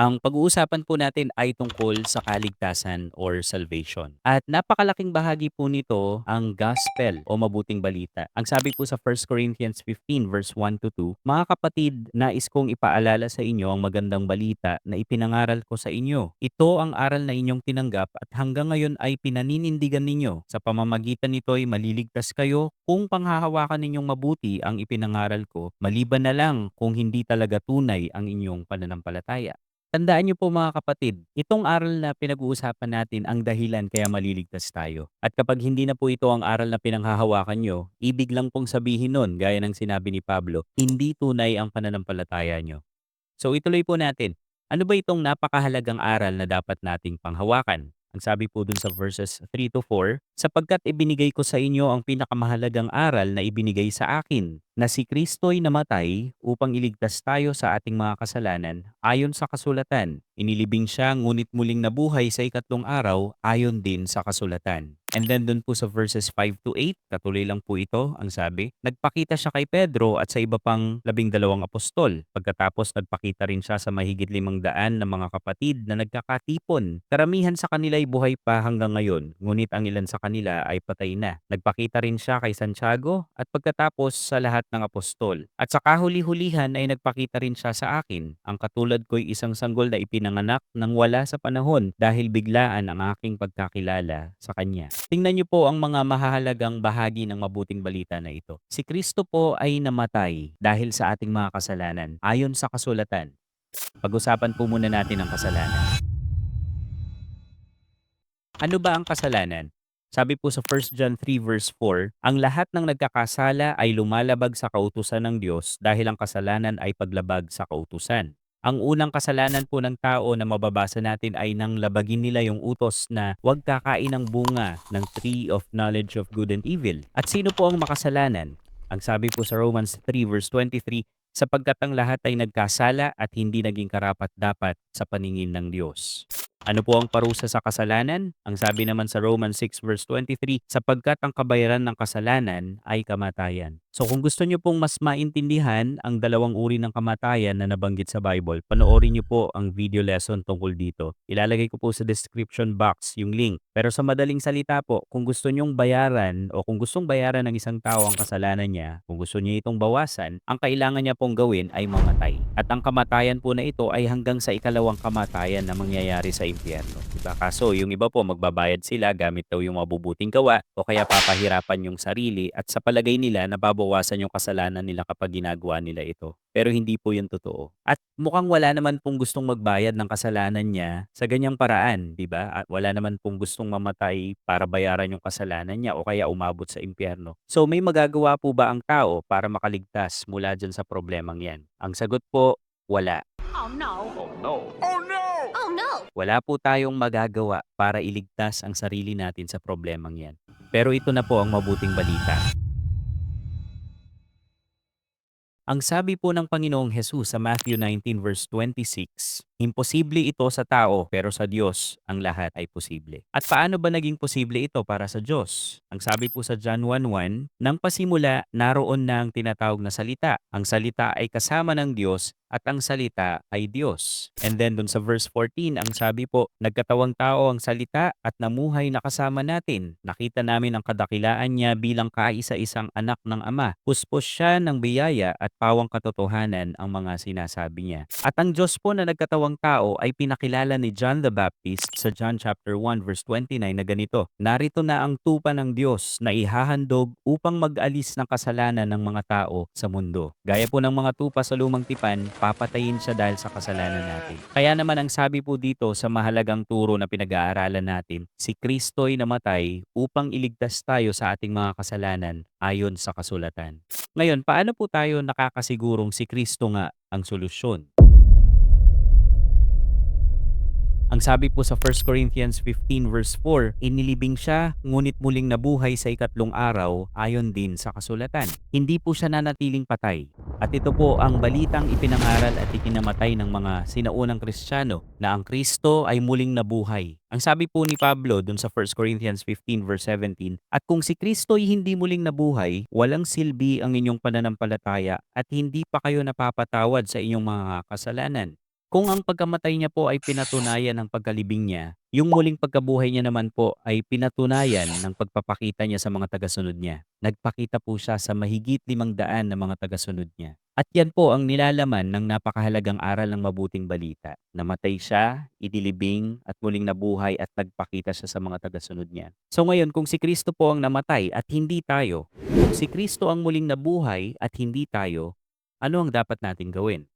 Ang pag-uusapan po natin ay tungkol sa kaligtasan or salvation. At napakalaking bahagi po nito ang gospel o mabuting balita. Ang sabi po sa 1 Corinthians 15 verse 1 to 2, Mga kapatid, nais kong ipaalala sa inyo ang magandang balita na ipinangaral ko sa inyo. Ito ang aral na inyong tinanggap at hanggang ngayon ay pinaninindigan ninyo. Sa pamamagitan nito ay maliligtas kayo kung panghahawakan ninyong mabuti ang ipinangaral ko, maliban na lang kung hindi talaga tunay ang inyong pananampalataya. Tandaan niyo po mga kapatid, itong aral na pinag-uusapan natin ang dahilan kaya maliligtas tayo. At kapag hindi na po ito ang aral na pinanghahawakan nyo, ibig lang pong sabihin nun, gaya ng sinabi ni Pablo, hindi tunay ang pananampalataya nyo. So ituloy po natin, ano ba itong napakahalagang aral na dapat nating panghawakan? Ang sabi po dun sa verses 3 to 4, sapagkat ibinigay ko sa inyo ang pinakamahalagang aral na ibinigay sa akin, na si Kristo'y namatay upang iligtas tayo sa ating mga kasalanan ayon sa kasulatan. Inilibing siya ngunit muling nabuhay sa ikatlong araw ayon din sa kasulatan. And then dun po sa verses 5 to 8, katuloy lang po ito, ang sabi, Nagpakita siya kay Pedro at sa iba pang labing dalawang apostol. Pagkatapos nagpakita rin siya sa mahigit limang daan na mga kapatid na nagkakatipon. Karamihan sa kanila ay buhay pa hanggang ngayon, ngunit ang ilan sa kanila ay patay na. Nagpakita rin siya kay Santiago at pagkatapos sa lahat ng apostol. At sa kahuli-hulihan ay nagpakita rin siya sa akin. Ang katulad ko'y isang sanggol na ipinanganak nang wala sa panahon dahil biglaan ang aking pagkakilala sa kanya. Tingnan niyo po ang mga mahahalagang bahagi ng mabuting balita na ito. Si Kristo po ay namatay dahil sa ating mga kasalanan ayon sa kasulatan. Pag-usapan po muna natin ang kasalanan. Ano ba ang kasalanan? Sabi po sa 1 John 3 verse 4, ang lahat ng nagkakasala ay lumalabag sa kautusan ng Diyos dahil ang kasalanan ay paglabag sa kautusan. Ang unang kasalanan po ng tao na mababasa natin ay nang labagin nila yung utos na huwag kakain ng bunga ng tree of knowledge of good and evil. At sino po ang makasalanan? Ang sabi po sa Romans 3 verse 23, sapagkat ang lahat ay nagkasala at hindi naging karapat-dapat sa paningin ng Diyos. Ano po ang parusa sa kasalanan? Ang sabi naman sa Romans 6 verse 23, sapagkat ang kabayaran ng kasalanan ay kamatayan. So kung gusto niyo pong mas maintindihan ang dalawang uri ng kamatayan na nabanggit sa Bible, panoorin niyo po ang video lesson tungkol dito. Ilalagay ko po sa description box yung link. Pero sa madaling salita po, kung gusto niyong bayaran o kung gustong bayaran ng isang tao ang kasalanan niya, kung gusto niya itong bawasan, ang kailangan niya pong gawin ay mamatay. At ang kamatayan po na ito ay hanggang sa ikalawang kamatayan na mangyayari sa impyerno. Diba? Kaso yung iba po magbabayad sila gamit daw yung mabubuting gawa o kaya papahirapan yung sarili at sa palagay nila nababawasan yung kasalanan nila kapag ginagawa nila ito. Pero hindi po yun totoo. At mukhang wala naman pong gustong magbayad ng kasalanan niya sa ganyang paraan, di ba? At wala naman pong gustong mamatay para bayaran yung kasalanan niya o kaya umabot sa impyerno. So may magagawa po ba ang tao para makaligtas mula dyan sa problemang yan? Ang sagot po, wala. Oh no. Oh no. Oh no. Wala po tayong magagawa para iligtas ang sarili natin sa problemang yan. Pero ito na po ang mabuting balita. Ang sabi po ng Panginoong Jesus sa Matthew 19 verse 26, Imposible ito sa tao pero sa Diyos ang lahat ay posible. At paano ba naging posible ito para sa Diyos? Ang sabi po sa John 1.1, Nang pasimula, naroon na ang tinatawag na salita. Ang salita ay kasama ng Diyos at ang salita ay Diyos. And then dun sa verse 14, ang sabi po, nagkatawang tao ang salita at namuhay na kasama natin. Nakita namin ang kadakilaan niya bilang kaisa-isang anak ng Ama. Puspos siya ng biyaya at pawang katotohanan ang mga sinasabi niya. At ang Diyos po na nagkatawang tao ay pinakilala ni John the Baptist sa John chapter 1 verse 29 na ganito, Narito na ang tupa ng Diyos na ihahandog upang mag-alis ng kasalanan ng mga tao sa mundo. Gaya po ng mga tupa sa lumang tipan, papatayin siya dahil sa kasalanan natin. Kaya naman ang sabi po dito sa mahalagang turo na pinag-aaralan natin, si Kristo'y namatay upang iligtas tayo sa ating mga kasalanan ayon sa kasulatan. Ngayon, paano po tayo nakakasigurong si Kristo nga ang solusyon? Ang sabi po sa 1 Corinthians 15 verse 4, inilibing siya, ngunit muling nabuhay sa ikatlong araw ayon din sa kasulatan. Hindi po siya nanatiling patay. At ito po ang balitang ipinangaral at ikinamatay ng mga sinaunang Kristiyano na ang Kristo ay muling nabuhay. Ang sabi po ni Pablo dun sa 1 Corinthians 15 verse 17, At kung si Kristo ay hindi muling nabuhay, walang silbi ang inyong pananampalataya at hindi pa kayo napapatawad sa inyong mga kasalanan. Kung ang pagkamatay niya po ay pinatunayan ng pagkalibing niya, yung muling pagkabuhay niya naman po ay pinatunayan ng pagpapakita niya sa mga tagasunod niya. Nagpakita po siya sa mahigit limang daan na mga tagasunod niya. At yan po ang nilalaman ng napakahalagang aral ng mabuting balita. Namatay siya, idilibing, at muling nabuhay at nagpakita siya sa mga tagasunod niya. So ngayon, kung si Kristo po ang namatay at hindi tayo, kung si Kristo ang muling nabuhay at hindi tayo, ano ang dapat natin gawin?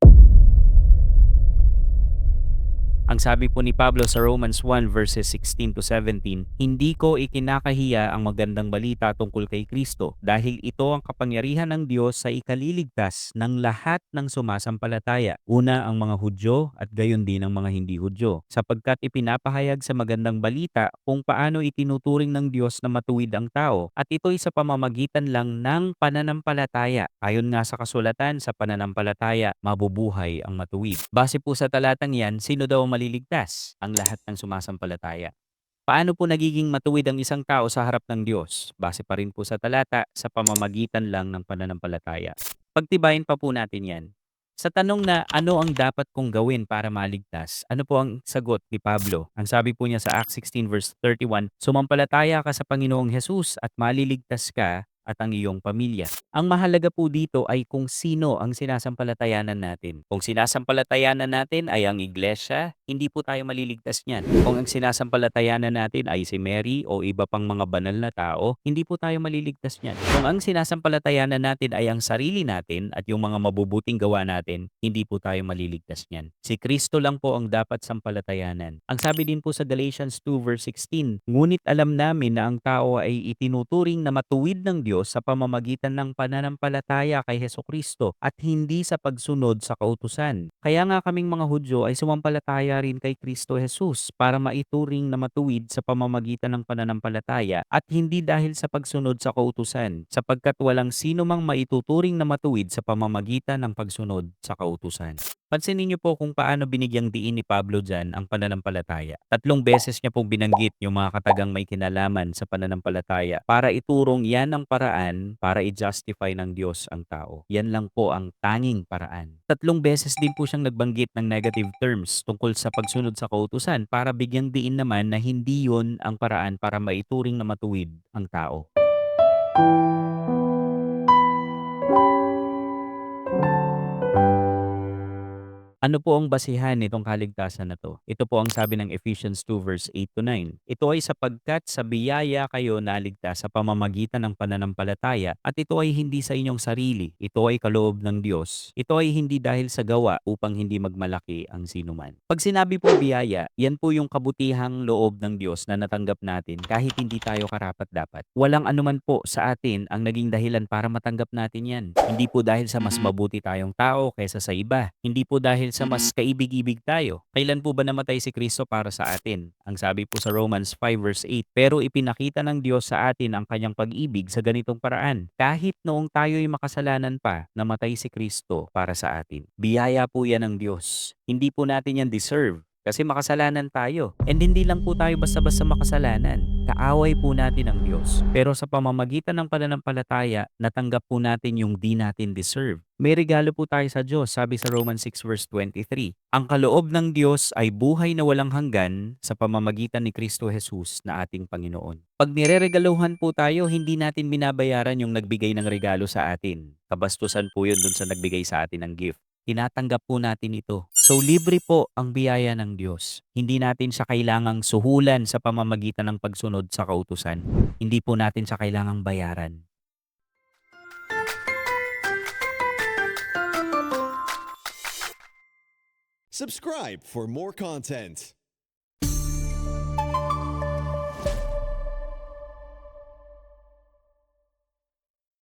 Ang sabi po ni Pablo sa Romans 1 verses 16 to 17, Hindi ko ikinakahiya ang magandang balita tungkol kay Kristo dahil ito ang kapangyarihan ng Diyos sa ikaliligtas ng lahat ng sumasampalataya. Una ang mga Hudyo at gayon din ang mga hindi Hudyo, sapagkat ipinapahayag sa magandang balita kung paano itinuturing ng Diyos na matuwid ang tao at ito'y sa pamamagitan lang ng pananampalataya. Ayon nga sa kasulatan, sa pananampalataya, mabubuhay ang matuwid. Base po sa talatang yan, sino daw ang maliligtas? Ang lahat ng sumasampalataya. Paano po nagiging matuwid ang isang tao sa harap ng Diyos? Base pa rin po sa talata, sa pamamagitan lang ng pananampalataya. Pagtibayin pa po natin yan. Sa tanong na ano ang dapat kong gawin para maligtas, ano po ang sagot ni Pablo? Ang sabi po niya sa Acts 16 verse 31, Sumampalataya ka sa Panginoong Jesus at maliligtas ka at ang iyong pamilya. Ang mahalaga po dito ay kung sino ang sinasampalatayanan natin. Kung sinasampalatayanan natin ay ang iglesia, hindi po tayo maliligtas niyan. Kung ang sinasampalatayanan natin ay si Mary o iba pang mga banal na tao, hindi po tayo maliligtas niyan. Kung ang sinasampalatayanan natin ay ang sarili natin at yung mga mabubuting gawa natin, hindi po tayo maliligtas niyan. Si Kristo lang po ang dapat sampalatayanan. Ang sabi din po sa Galatians 2 verse 16, Ngunit alam namin na ang tao ay itinuturing na matuwid ng Diyos sa pamamagitan ng pananampalataya kay Heso Kristo at hindi sa pagsunod sa kautusan. Kaya nga kaming mga Hudyo ay sumampalataya rin kay Kristo Jesus para maituring na matuwid sa pamamagitan ng pananampalataya at hindi dahil sa pagsunod sa kautusan sapagkat walang sino mang maituturing na matuwid sa pamamagitan ng pagsunod sa kautusan. Pansinin niyo po kung paano binigyang diin ni Pablo dyan ang pananampalataya. Tatlong beses niya pong binanggit yung mga katagang may kinalaman sa pananampalataya para iturong yan ang paraan para i-justify ng Diyos ang tao. Yan lang po ang tanging paraan. Tatlong beses din po siyang nagbanggit ng negative terms tungkol sa pagsunod sa kautusan para bigyang diin naman na hindi yon ang paraan para maituring na matuwid ang tao. Ano po ang basihan nitong kaligtasan na to? Ito po ang sabi ng Ephesians 2 verse 8 to 9. Ito ay sapagkat sa biyaya kayo naligtas sa pamamagitan ng pananampalataya at ito ay hindi sa inyong sarili. Ito ay kaloob ng Diyos. Ito ay hindi dahil sa gawa upang hindi magmalaki ang sinuman. Pag sinabi po biyaya, yan po yung kabutihang loob ng Diyos na natanggap natin kahit hindi tayo karapat dapat. Walang anuman po sa atin ang naging dahilan para matanggap natin yan. Hindi po dahil sa mas mabuti tayong tao kaysa sa iba. Hindi po dahil sa mas kaibig-ibig tayo. Kailan po ba namatay si Kristo para sa atin? Ang sabi po sa Romans 5 verse 8, Pero ipinakita ng Diyos sa atin ang kanyang pag-ibig sa ganitong paraan. Kahit noong tayo'y makasalanan pa, namatay si Kristo para sa atin. Biyaya po yan ng Diyos. Hindi po natin yan deserve. Kasi makasalanan tayo. And hindi lang po tayo basta-basta makasalanan. Kaaway po natin ang Diyos. Pero sa pamamagitan ng pananampalataya, natanggap po natin yung di natin deserve. May regalo po tayo sa Diyos, sabi sa Romans 6 verse 23. Ang kaloob ng Diyos ay buhay na walang hanggan sa pamamagitan ni Kristo Jesus na ating Panginoon. Pag nireregaluhan po tayo, hindi natin binabayaran yung nagbigay ng regalo sa atin. Kabastusan po yun dun sa nagbigay sa atin ng gift tinatanggap po natin ito. So libre po ang biyaya ng Diyos. Hindi natin siya kailangang suhulan sa pamamagitan ng pagsunod sa kautusan. Hindi po natin siya kailangang bayaran. Subscribe for more content.